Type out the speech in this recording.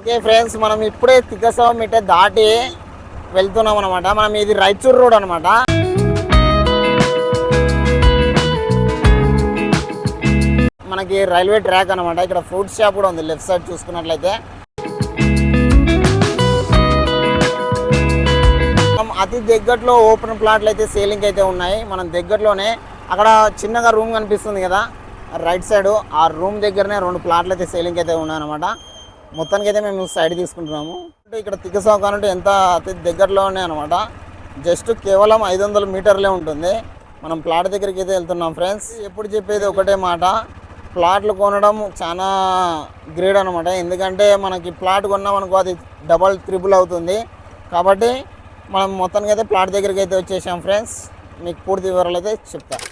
Okay friends మనం ఇప్పుడే తిక్కసవ మిట్ట దాటి వెళ్తున్నాం అనమాట మనం ఇది రైచూర్ రోడ్ అనమాట మనకి రైల్వే ట్రాక్ అనమాట ఇక్కడ ఫ్రూట్ షాప్ కూడా ఉంది లెఫ్ట్ సైడ్ చూసుకున్నట్లయితే. మనం అతి దగ్గరలో ఓపెన్ ప్లాట్లు అయితే సేలింగ్ అయితే ఉన్నాయి. మనం దగ్గరలోనే అక్కడ చిన్నగా రూమ్ కనిపిస్తుంది కదా రైట్ సైడ్. ఆ రూమ్ దగ్గరనే రెండు ప్లాట్లు అయితే సేలింగ్ అయితే ఉన్నాయన్నమాట. మొత్తానికి అయితే మేము సైడ్ తీసుకుంటున్నాము. అంటే ఇక్కడ తిక్కసావు కానంటే ఎంత అతి దగ్గరలోనే అనమాట జస్ట్ కేవలం ఐదు వందల మీటర్లే ఉంటుంది. మనం ప్లాట్ దగ్గరికి అయితే వెళ్తున్నాం ఫ్రెండ్స్. ఎప్పుడు చెప్పేది ఒకటే మాట. ప్లాట్లు కొనడం చాలా గ్రేడ్ అనమాట ఎందుకంటే మనకి ప్లాట్ కొన్నాం అనుకో అది డబల్ త్రిబుల్ అవుతుంది. కాబట్టి మనం మొత్తానికి అయితే ప్లాట్ దగ్గరికి అయితే వచ్చేసాం ఫ్రెండ్స్. మీకు పూర్తి వివరాలు అయితే చెప్తాను